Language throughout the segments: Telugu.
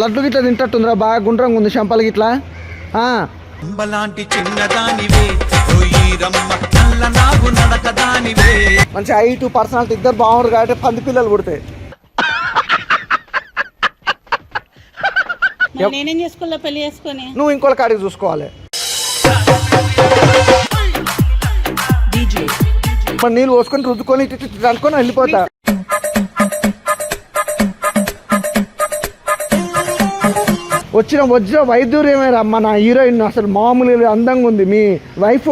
లడ్డు గిట్లా తింటట్టుందిరా బాగా గుండ్రంగా ఉంది చంపలు గిట్లా. అంబలాంటి చిన్నదానివే మంచి హైట్ పర్సనాలిటీ ఇద్దరు బాగుంటారు కాబట్టి పంది పిల్లలు పుడతాయి నేనేం చేసుకోవాలా పెళ్ళి చేసుకొని? నువ్వు ఇంకోళ్ళ కాడికి చూసుకోవాలి. మరి నీళ్ళు పోసుకొని రుద్దుకొని అనుకొని వెళ్ళిపోతా. వచ్చిన వచ్చిన వైద్యురేమే రమ్మ నా హీరోయిన్ అసలు మామూలు అందంగా ఉంది మీ వైఫ్.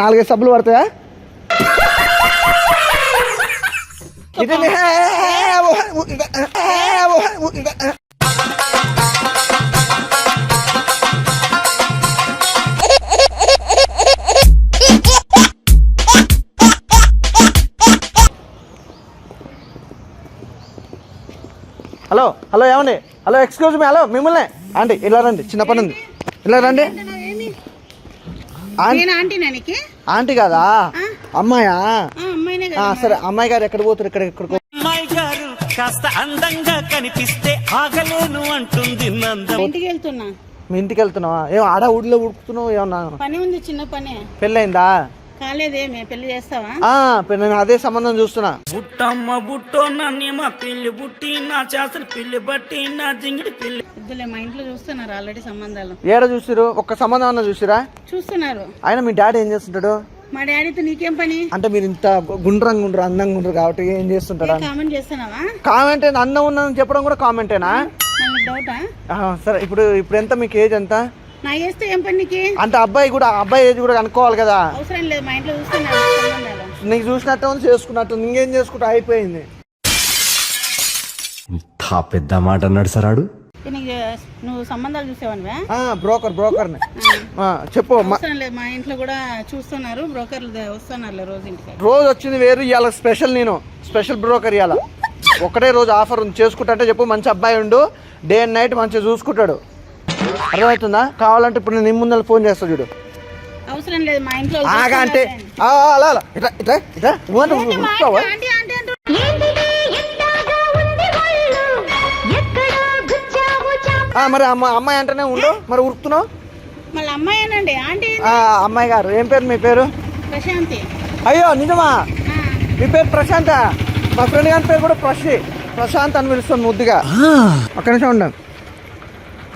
నాలుగైదు సబ్బులు పడతాయా? ఇది హలో ఏమండి? హలో ఎక్స్క్యూజ్ మీ హలో మిమ్మల్ని. ఆంటీ ఇలా రండి చిన్న పని ఉంది ఇలా రండి. ఆంటీ కదా? అమ్మాయా? ఆ, అమ్మాయినే ఆ, కదా సరే అమ్మాయి గారు ఎక్కడ పోతారు? ఇక్కడ అమ్మాయి గారు కాస్త అందంగా కనిపిస్తే ఆగలేను అంటుంది నందం. ఇంటికి వెళ్తున్నా. మీ ఇంటికి వెళ్తున్నావా? ఏం ఆడ ఊడిలో ఉడుకుతున్నావు ఏమన్నా? పని ఉంది చిన్న పని. పెళ్ళయిందా? కాలేదేమే పెళ్ళి చేస్తావా? నేను అదే సంబంధం చూస్తున్నా. బుట్టమ్మ బుట్టో నన్నేమ పిల్లి బుట్టి నా చేసలు పిల్లి బట్టి నా జింగిడి పిల్లి. మా ఇంట్లో చూస్తున్నారు ఆల్రెడీ సంబంధాలు. ఏడ చూసిరు ఒక్క సంబంధం అన్న చూసిరా? చూస్తున్నారు. ఆయన మీ డాడీ ఏం చేస్తుంటాడు? మా డాడీతో నీకేం పని? అంటే మీరు ఇంత గుండ్రంగా ఉండరు అందంగా ఉండరు కాబట్టి ఏం చేస్తుంటాడు? అని కామెంట్ చేస్తున్నావా? కామెంట్ అందం ఉందని చెప్పడం కూడా కామెంటేనా? డౌటా సరే ఇప్పుడు ఇప్పుడు ఎంత? మీకు ఏజ్ ఎంత? నా చేస్తే ఏం పని నీకు? అంటే అబ్బాయి కూడా అబ్బాయి ఏజ్ కూడా కనుక్కోవాలి కదా. అవసరం లేదు మా ఇంట్లో నీకు చూసినట్టు ఉంది చేసుకున్నట్టు ఇంకేం చేసుకుంటా అయిపోయింది. ఇంత పెద్ద మాట అన్నాడు సరాడు నీకు నువ్వు సంబంధాలు చూసేవానివా ఆ, బ్రోకర్ బ్రోకర్ని. ఆ, చెప్పు మ- అవసరం లేదు మా ఇంట్లో కూడా చూస్తున్నారు బ్రోకర్లు వస్తున్నారు రోజు ఇంటికి. రోజు వచ్చింది వేరు ఇవాళ స్పెషల్ నేను స్పెషల్ బ్రోకర్ ఇవాళ. ఒకటే రోజు ఆఫర్ ఉంది చేసుకుంటా చెప్పు మంచి అబ్బాయి ఉండు డే అండ్ నైట్ మంచిగా చూసుకుంటాడు. అర్థమవుతుందా? కావాలంటే ఇప్పుడు నేను ముందర ఫోన్ చేస్తా చూడు. అవసరం లేదు మా ఇంట్లో ఆగా అంటే. ఆ, అలా అలా. ఇట్లా ఇట్లా ఇట్లా నువ్వు ఉరుకుతావా? ఆంటీ ఆంటీ అంటూ ఆ, మరి అమ్మ అమ్మాయి అంటేనే ఉండు. మరి ఉరుకుతున్నావు? మళ్ళీ అమ్మాయేనండి ఆంటీ ఆ, అమ్మాయి గారు. ఏం పేరు మీ పేరు? ప్రశాంతి. అయ్యో నిజమా? మీ పేరు ప్రశాంత? మా ఫ్రెండ్ గారి పేరు కూడా ప్రశి. ప్రశాంత్ అని పిలుస్తాం ముద్దుగా. ఒక్క నిమిషం ఉండండి.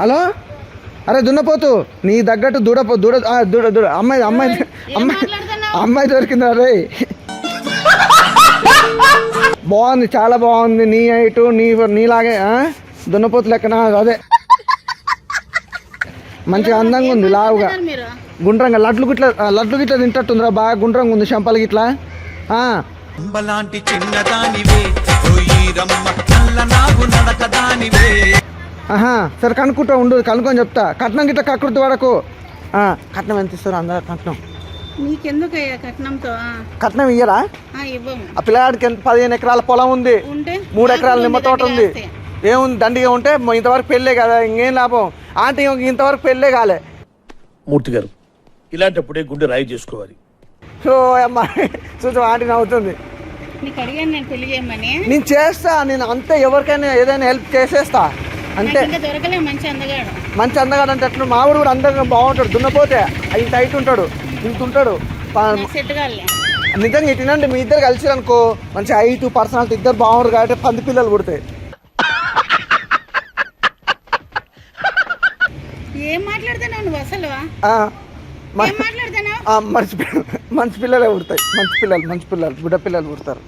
హలో? అరే దున్నపోతు నీ తగ్గట్టు దూడపో దూడ ఆ, దూడ దూడ. అమ్మాయి అమ్మాయి అమ్మాయి మాట్లాడుతున్నావు? అమ్మాయి దొరికింది అరే బాగుంది చాలా బాగుంది. నీ హైటు నీ నీలాగే ఆ? దున్నపోతు లెక్కన అదే. మంచిగా అందంగా ఉంది లావుగా. గుండ్రంగా లడ్లు గిట్ల లడ్లు గిట్ల తింటట్టుందిరా బాగా గుండ్రంగా ఉంది చంపలు గిట్లా. ఆ. అంబలాంటి చిన్నదానివే ఆహా సరే కనుక్కుంటా ఉండు కనుక్కొని చెప్తా. కట్నం కకృతి పడకు ఆ, కట్నం ఎంత ఇస్తారు అందరు కట్నం? నీకెందుకయ్యా కట్నంతో? ఆ, కట్నం ఇయ్యరా? ఆ, పిల్లగాడికి ఎంత? పదిహేను ఎకరాల పొలం ఉంది. మూడు ఎకరాల నిమ్మ తోట ఉంది. ఏముంది? దండిగా ఉంటే ఇంతవరకు పెళ్ళే కదా ఇంకేం లాభం? ఆంటీ ఇంతవరకు పెళ్ళే కాలే. మూర్తి గారు ఇలాంటప్పుడే గుండె రాయి చేసుకోవాలి. సో అమ్మా చూసాం ఆంటీ నవ్వుతుంది. నేను చేస్తా నేను అంతే ఎవరికైనా ఏదైనా హెల్ప్ చేసేస్తా. దొరకలే మంచి అందగాడు. అంటే ఎట్లా? మావిడు కూడా అందంగా బాగుంటాడు. దున్నపోతే ఇంత హైట్ ఉంటాడు. ఇంత ఉంటాడు. నిజంగా ఇటునంటే మీ ఇద్దరు కలిసి అనుకో మంచి హైట్ పర్సనాలిటీ ఇద్దరు బాగుంటారు కాబట్టి పంది పిల్లలు పుడతాయి. ఏం మాట్లాడుతున్నావు అసలు? మంచి పిల్లలే పుడతాయి. మంచి పిల్లలు మంచి పిల్లలు బుడ్డ పిల్లలు పుడతారు.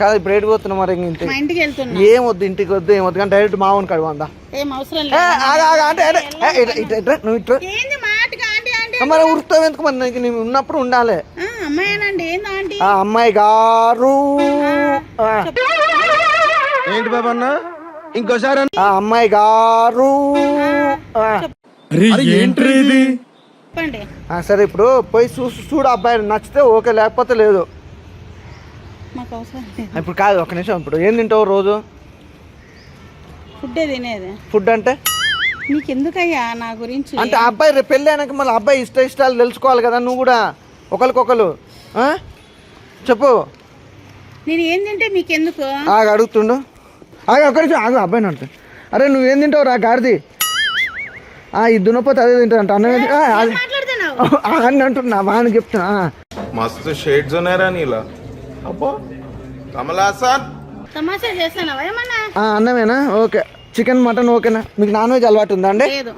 కాదు ఇప్పుడు ఏడు పోతున్నాం మరి ఇంక ఇంటికి. మా ఇంటికి వెళ్తున్నా. ఏం వద్దు ఇంటికి వద్దు ఏం వద్దు. కానీ డైరెక్ట్ మామూలు కడుగు అందా. ఏం అవసరం ఏ, లేదు ఆగు, ఆగు, అంటే అంటే, ఏ, నువ్వు ఇట్రా ఏంది మాటగా ఆంటీ ఆంటీ మరి ఉరుకుతావు ఎందుకు మరి? నీకు నేను ఉన్నప్పుడు ఉండాలి. ఆ, అమ్మాయేనండి ఏంది ఆంటీ? ఆ అమ్మాయి గారు. ఆ. ఏంటి బాబా అన్న? ఇంకోసారి ఆ అమ్మాయి గారు. ఆ. చెప్పండి. ఆ, సరే ఇప్పుడు పోయి చూ చూడు అబ్బాయి నచ్చితే ఓకే లేకపోతే లేదు. మాకు అవసరం లేదు ఇప్పుడు కాదు ఒక నిమిషం ఇప్పుడు ఏం తింటావు రోజు ఫుడ్డే తినేది ఫుడ్ అంటే నీకెందుకయ్యా నా గురించి అంటే ఆ అబ్బాయి రేపు పెళ్ళి అయినాక మళ్ళీ అబ్బాయి ఇష్ట ఇష్టాలు తెలుసుకోవాలి కదా నువ్వు కూడా ఒకరికొకరు ఆ? చెప్పు నేను ఏం తింటే మీకెందుకు ఆగ అడుగుతుండు ఆగ ఒక్కడి ఆగు అబ్బాయిని అడుగుతా అరే నువ్వేం తింటావు రా గాడిది ఆ, ఈ దున్నపోతే అదే తింటాడంట అన్న అది మాట్లాడుతున్నావు అని అంటున్నా వాని చెప్తున్నా ఆ. मस्त शेड्स ఉన్నాయరా నీలా అబ్బో కమల్ హాసన్ తమాషా చేస్తానవా ఏమన్నా? ఆ, అన్నమేనా? ఓకే. చికెన్ మటన్ ఓకేనా? మీకు నాన్ వెజ్ అలవాటు ఉందా అండి? లేదు.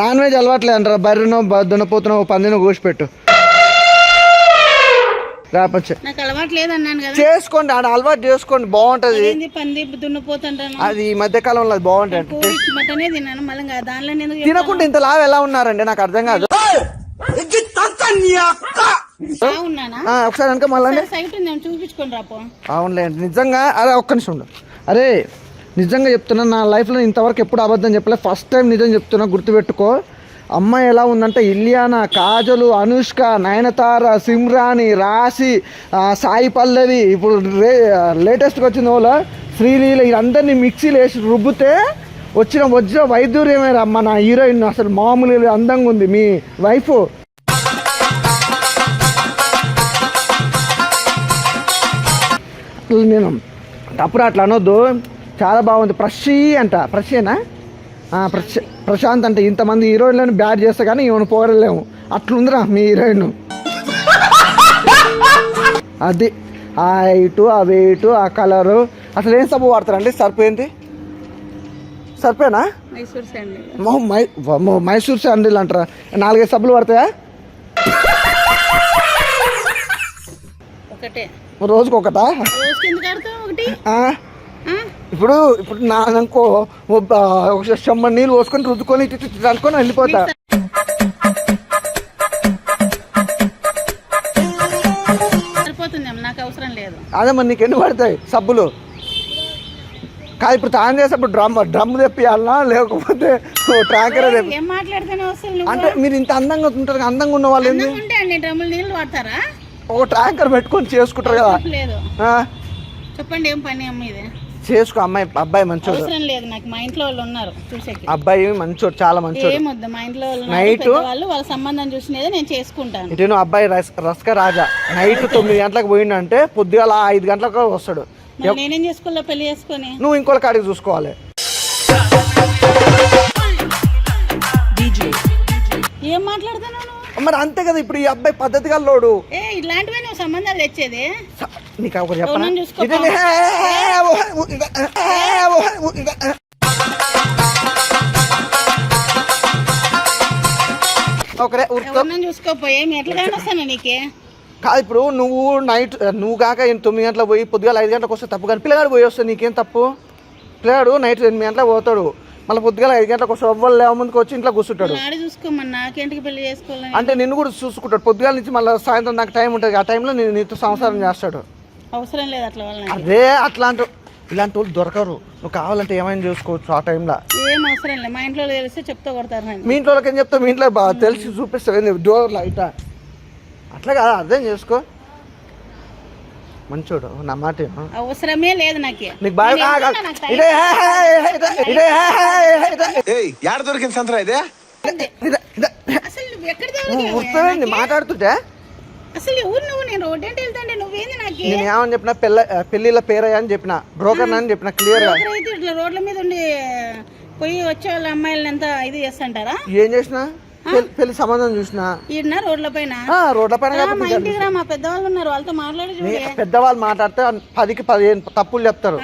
నాన్ వెజ్ అలవాట్లేదు అంటారా బర్రెనో దున్నపోతునో పందినో కోసి పెట్టు. రాపచ్చే నాకు అలవాటు కదా. చేసుకోండి ఆడ అలవాటు చేసుకోండి. బాగుంటది. ఏంది పంది దున్నపోతుంటాను అది ఈ మధ్య కాలంలో అది బాగుంటుంది కోడి మటనే తిన్నాను మళ్ళీ ఇంకా దానిలో ఎందుకు తినకుండా ఇంత లావు ఎలా ఉన్నారండి? నాకు అర్థం కాదు. ఒకసారి వెనక మళ్ళీ అవునులేండి నిజంగా అరే ఒక్క నిమిషం ఉండు. అరే నిజంగా చెప్తున్నా నా లైఫ్లో ఇంతవరకు ఎప్పుడు అబద్ధం చెప్పలే. ఫస్ట్ టైం నిజం చెప్తున్నా గుర్తుపెట్టుకో. అమ్మాయి ఎలా ఉందంటే ఇలియానా కాజలు అనుష్క నయనతార సిమ్రాని రాశి సాయి పల్లవి ఇప్పుడు రే లేటెస్ట్గా వచ్చిన వాళ్ళు శ్రీలీల వీళ్ళందరినీ మిక్సీలు వేసి రుబ్బితే వచ్చిన వచ్చిన వైద్యుర్యమే మన హీరోయిన్ అసలు మామూలు అందంగా ఉంది. మీ వైఫ్ అసలు నేను అప్పుడు అట్లా అనొద్దు. చాలా బాగుంది. ప్రశీ అంట. ప్రశీనా ప్రశ ప్రశాంత్ అంటే ఇంతమంది హీరోయిన్లను బ్యాడ్ చేస్తా కానీ ఈమెను పోరలేము అట్లుందిరా మీ హీరోయిన్. అది ఆ హైటు ఆ వెయిట్ ఆ కలరు. అసలు ఏం సబ్బు వాడతారండి? సర్పు ఏంటి? సర్పేనా? మైసూర్ శాండిల్. అంటారా? నాలుగైదు సబ్బులు పడతాయా ఒకటే. రోజుకి ఒకటా? ఇప్పుడు ఇప్పుడు నా అనుకో ఒక చెమ్మ నీళ్ళు పోసుకొని రుద్దుకొని అనుకొని వెళ్ళిపోతా. సరిపోతుందేమో నాకు అవసరం లేదు. అదే మరి నీకు ఎన్ని పడతాయి సబ్బులు? కాదు ఇప్పుడు తాను చేసేప్పుడు డ్రమ్ డ్రమ్ తెప్పియాలనా? లేకపోతే నువ్వు? అంటే మీరు ఇంత అందంగా ఉంటారు అందంగా ఉన్న వాళ్ళు డ్రమ్ములు నీళ్ళు వాడతారా? ఒక ట్యాంకర్ పెట్టుకొని చేసుకుంటారు కదా. లేదు? చెప్పండి ఏం పని అమ్మ ఇది? చేసుకో అమ్మాయి అబ్బాయి మంచోడు. అవసరం లేదు నాకు మా ఇంట్లో వాళ్ళు ఉన్నారు చూసేకి. అబ్బాయి మంచోడు చాలా మంచోడు. ఏం వద్దు మా ఇంట్లో వాళ్ళు నైట్ పెద్దవాళ్ళు వాళ్ళ సంబంధం చూసినదే నేను చేసుకుంటాను. ఇటు అబ్బాయి రస్ రస్క రాజా. నైట్ తొమ్మిది గంటలకు పోయిండంటే పొద్దుగాల ఐదు గంటలకు వస్తాడు. నేనేం చేసుకోవాలో పెళ్ళి చేసుకొని? నువ్వు ఇంకోళ్ళ కాడికి చూసుకోవాలి. మరి అంతే కదా ఇప్పుడు ఈ అబ్బాయి పద్ధతిగా లోడు. ఏ ఇలాంటివే నువ్వు సంబంధాలు తెచ్చేది? స- నీకు ఒకటి చెప్పనా? ఎవరినైనా చూసుకో ఇదే- ఒకరే ఉరుకుతావు. ఎవరినైనా చూసుకోపోయి ఏమి ఎట్లా కానీ వస్తాను నీకే? కాదు ఇప్పుడు నువ్వు నైట్ నువ్వు కాక తొమ్మిది గంటలకు పోయి పొద్దుగాల ఐదు గంటలకు వస్తే తప్పు కానీ పిల్లగాడు పోయి వస్తే నీకేం తప్పు? పిల్లగాడు నైట్ ఎనిమిది గంటలకు పోతాడు. మళ్ళీ పొద్దుగాల ఐదు గంటలకు వస్తే ఎవ్వరు లేవ ముందుకు వచ్చి ఇంట్లో కూర్చుంటాడు. ఆడి చూసుకోమని నాకేంటికి పెళ్ళి చేసుకోవాలని? అంటే నిన్ను కూడా చూసుకుంటాడు. పొద్దుగాల నుంచి మళ్ళీ సాయంత్రం నాకు టైం ఉంటుంది. ఆ టైంలో నేను నీతో సంసారం చేస్తాడు. అవసరం లేదు అట్లా వాళ్ళని. అదే అట్లాంటి ఇలాంటి వాళ్ళు దొరకరు. నువ్వు కావాలంటే ఏమైనా చేసుకోవచ్చు ఆ టైంలో. ఏం అవసరం లేదు. మా ఇంట్లో తెలిస్తే చెప్తా కొడతారు నన్ను. మీ ఇంట్లో వాళ్ళకి ఏం చెప్తావు? మీ ఇంట్లో బాగా తెలిసి చూపిస్తావు. డోర్ లైట్ అట్లా కాదు. అర్థం చేసుకో. మంచోడు. నా మాట. అవసరమే లేదు నాకు. నీకు బాగా నేను ఆ, వెళ్తున్నా, ఆ, నాకు టైం ఇదే హే, హే, హే, ఇదే, ఇదే హే, హే, హే, ఇదే, ఏయ్ యాడ దొరికింది సంతరా ఇదే? మాట్లాడుతుంటే? అసలు ఎవరు నువ్వు నేను రోడ్డు వెళ్తాంటే నువ్వేంది నాకు? నేను ఏమని చెప్పిన పెళ్ళ పెళ్ళిళ్ళ పేరయ్యా అని చెప్పిన. బ్రోకర్ అని చెప్పిన క్లియర్గా. ఇట్లా రోడ్ల మీద ఉండి పోయి వచ్చే వాళ్ళ అమ్మాయిలని ఎంత ఇది చేస్తుంటారా ఏం చేసిన? పెళ్ళి- పెళ్ళి సంబంధం చూసిన? రోడ్ల పైన? ఆ, రోడ్ల పైన రా, మా కాకపోతే ఇంటికి రా మా పెద్దవాళ్ళు ఉన్నారు వాళ్ళతో మాట్లాడి చూడు. నీ పెద్దవాళ్ళు మాట్లాడితే పదికి పదిహేను తప్పులు చెప్తారు.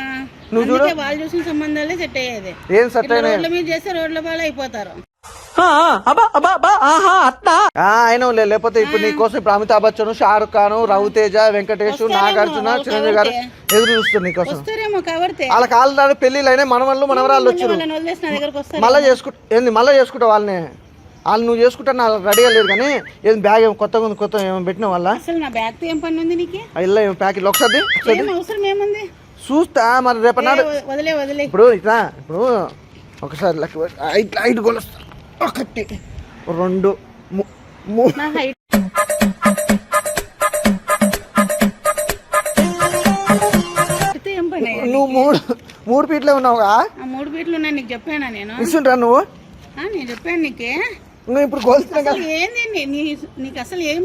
నువ్వు చూడు. వాళ్ళు చూసిన సంబంధాలే సెట్ అయ్యేది. ఏం సెట్ రోడ్ల మీద చేస్తే రోడ్ల పాలు అయిపోతారు. అయినా లేకపోతే ఇప్పుడు నీ కోసం ఇప్పుడు అమితాబ్ బచ్చన్ షారుఖ్ ఖాన్ రవితేజ వెంకటేష్ నాగార్జున వాళ్ళు చిరంజీవి గారు. ఎదురు చూస్తారు నీకోసం వాళ్ళ కాళ్ళు పెళ్ళిళ్ళు అయినా మనవాళ్ళు మనవరాళ్ళు వచ్చారు మళ్ళీ చేసుకుంటా ఏంది మళ్ళీ చేసుకుంటా వాళ్ళని? వాళ్ళు నువ్వు చేసుకుంటా నా రెడీగా లేదు కానీ ఏం బ్యాగ్ ఏం కొత్తగా ఉంది కొత్త ఏమో పెట్టిన వాళ్ళ? అసలు నా బ్యాగ్తో ఏం పని ఉంది నీకు? ఇల్లు ఏం ప్యాకెట్ ఒకసారి ఒకసారి ఏం అవసరం ఏముంది? చూస్తా మరి రేపన్నాడు ఏ, వదిలే వదిలే. ఇప్పుడు ఇట్లా ఇప్పుడు ఒకసారి లెక్క ఐట్ ఐదు కొలుస్తా ఒకటి రెండు మూడు? నువ్వు మూడు మూడు ఫీట్లే ఉన్నావుగా? ఆ మూడు బీట్లు ఉన్నాయి నీకు చెప్పానా నేను? ఇస్తుంటా నువ్వు? నేను చెప్పాను నీకే. నువ్వు ఇప్పుడు కోల్చిన అసలు ఏంది నీకు అసలు ఏం?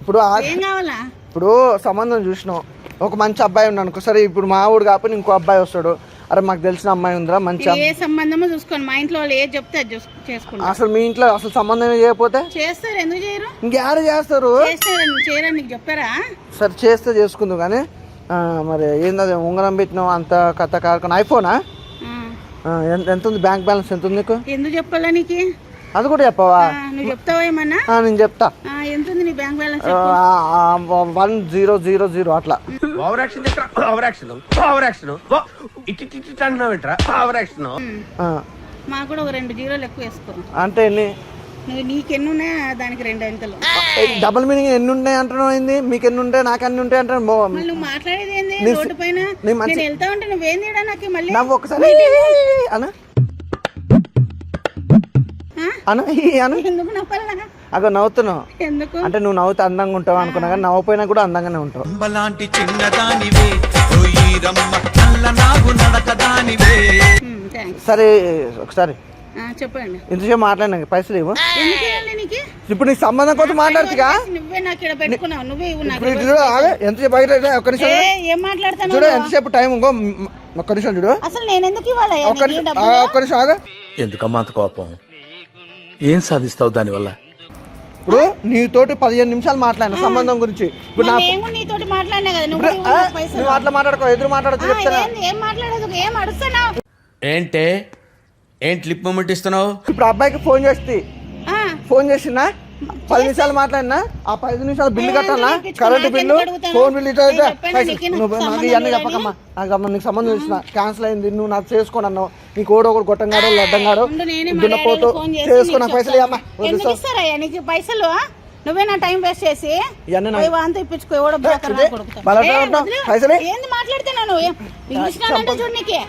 ఇప్పుడు ఏం కావాలా? ఇప్పుడు సంబంధం చూసినావు. ఒక మంచి అబ్బాయి ఉన్నాను అనుకో. సరే ఇప్పుడు మా ఊడు కాకపోతే ఇంకో అబ్బాయి వస్తాడు. అరే మాకు తెలిసిన అమ్మాయి ఉందిరా మంచి ఏ సంబంధమో చూసుకోండి మా ఇంట్లో వాళ్ళు ఏది చెప్తే అది చూస్- చేసుకుంటా. అసలు మీ ఇంట్లో అసలు సంబంధం చేయకపోతే? చేస్తారు. ఎందుకు చేయరు? ఇంకేడ చేస్తారు? చేయరని నీకు చెప్పారా? సరే చేస్తే చేసుకుందు కానీ మరి ఏంది ఉంగరం పెట్టినావు అంత కథ కార్కొని ఐఫోనా? ఎంత ఉంది? బ్యాంక్ బ్యాలెన్స్ ఎంత ఉంది నీకు? ఎందుకు చెప్పాలా నీకు? అది కూడా చెప్పవా? నువ్వు చెప్తావా ఏమన్నా? ఆ, నేను చెప్తా. ఆ, ఎంత ఉంది నీ bank balance one zero zero zero అట్లా. Over action over action over action ఇట్టి ఇట్టి అంటున్నావు ఏంట్రా? ఓవర్ యాక్షన్ ఆ, మాకు కూడా ఒక రెండు జీరోలు ఎక్కువ వేసుకో. అంటే ఎన్ని? ఉన్నాయా దానికి రెండు అంకెలు. డబుల్ మీనింగ్ ఎన్ని ఉంటాయి అంటున్నావు ఏంది? మీకు ఎన్ని ఉంటాయి నాకు అన్ని ఉంటాయి అంటే నువ్వు మాట్లాడేది ఏంది? రోడ్డు పైన? నేను వెళ్తా ఉంటే నాకు మళ్ళీ? నవ్వు ఒకసారి. అను? అను అను. అగో నవ్వుతున్నావు ఎందుకు? అంటే నువ్వు నవ్వుతే అందంగా ఉంటావు అనుకున్నా కానీ నవ్వపోయినా కూడా అందంగానే ఉంటావు. చిన్నదానివే. సరే ఒకసారి. చెప్పండి. ఇంతసేపు మాట్లాడినా పైసలు ఇవ్వు ఎందుకు ఇవ్వాలి నీకు? ఇప్పుడు నీకు సంబంధం కోసం మాట్లాడుతుగా ఎంతసేపు బయట ఒక్క నిమిషం. చూడు. ఎంతసేపు టైం ఇంకో ఒక్క నిమిషం చూడు. అసలు నేను ఎందుకు ఇవ్వాలి ఒక్క నిమిషం ఆ, ఒక్క నిమిషం ఆగా. ఎందుకమ్మా అంత కోపం? ఏం సాధిస్తావు దానివల్ల? ఇప్పుడు నీతోటి పదిహేను నిమిషాలు మాట్లాడిన సంబంధం గురించి. ఇప్పుడు నా నేను నీతోటి మాట్లాడినా కదా నువ్వు నాకు పైసలు అట్లా మాట్లాడుకో ఎదురు మాట్లాడచ్చు ఆ, చెప్తానా? ఏంది? ఏం మాట్లాడదు ఏం అడుస్తున్నావు ఏంటే? ఏంటి లిప్ మూమెంట్ ఇస్తున్నావు? ఇప్పుడు అబ్బాయికి ఫోన్ చేస్తే ఆ, ఫోన్ చేసినా పది నిమిషాలు మాట్లాడినా ఆ పది నిమిషాలు బిల్లు నేను కట్టాలా కరెంటు? బిల్లు? ఫోన్ బిల్లు ఇట్లా. నేను నువ్వు నాకు సంబంధం ఇవన్నీ. చెప్పకమ్మా నాకు అమ్మ నీకు సంబంధం ఇచ్చిన క్యాన్సిల్ అయింది నువ్వు నాకు చేసుకోను అన్నావు నీకు ఓడో ఒకటి గొట్టంగాడు లడ్డంగాడు నేనే దున్నపోతూ డాడీకి ఫోన్ చేసి చేసుకున్న నీకు పైసలు. ఇవ్వమ్మా నీకు పైసలు ఆ? నువ్వే నా టైం వేస్ట్ చేసి వాంతి ఇప్పించుకో ఎవడో. పైసలే? ఏంది మాట్లాడుతున్నాను ఏం? ఇంగ్లీష్ నానంటే చూడు నీకే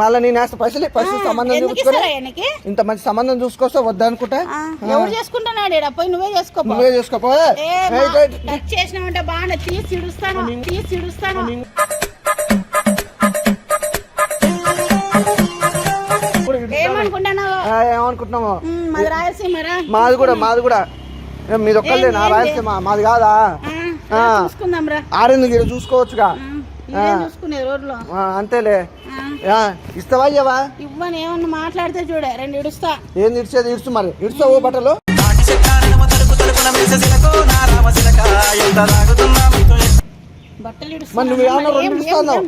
మళ్ళీ నేను వేస్తా పైసలు పైసలు సంబంధం చూసుకొని ఇంత మంచి సంబంధం చూసుకొస్తా వద్దనుకుంటా ఆ, ఎవరు చేసుకుంటున్నాడు? పోయి నువ్వే చేసుకో. నువ్వే చేసుకోపో చేసినావంటే బాగా తీసి చిడుస్తాను తీసి చిడుస్తాను. ఏమనుకుంటున్నాము? మాది కూడా మాది కూడా. మీది ఒక్కళ్ళే నా ఏంది, రాయలసీమ మాది కాదా? ఆరెందుకు చూసుకోవచ్చుగా? అంతేలే. ఇస్తావా ఇయ్యవా ఇవ్వని ఏమన్నా మాట్లాడితే చూడే రెండు ఇడుస్తా ఏం ఇడిచేది ఇడుచు మరి ఇడుస్తావు బట్టలు బట్టలు ఇడుస్తా మరి నువ్వు ఏమన్నా రెండు ఇస్తున్నావు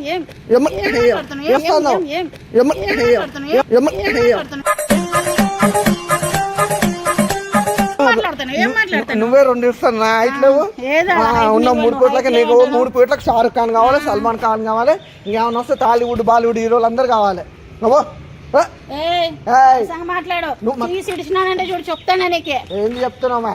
నువ్వే రెండు ఇస్తాను. నా ఉన్న మూడు కోట్లకి నీకు మూడు కోట్లకు షారుఖ్ ఖాన్ కావాలి సల్మాన్ ఖాన్ కావాలి ఇంకేమన్నా వస్తే టాలీవుడ్ బాలీవుడ్ హీరోలు అందరు కావాలి. నువ్వు? ఏం చెప్తున్నావు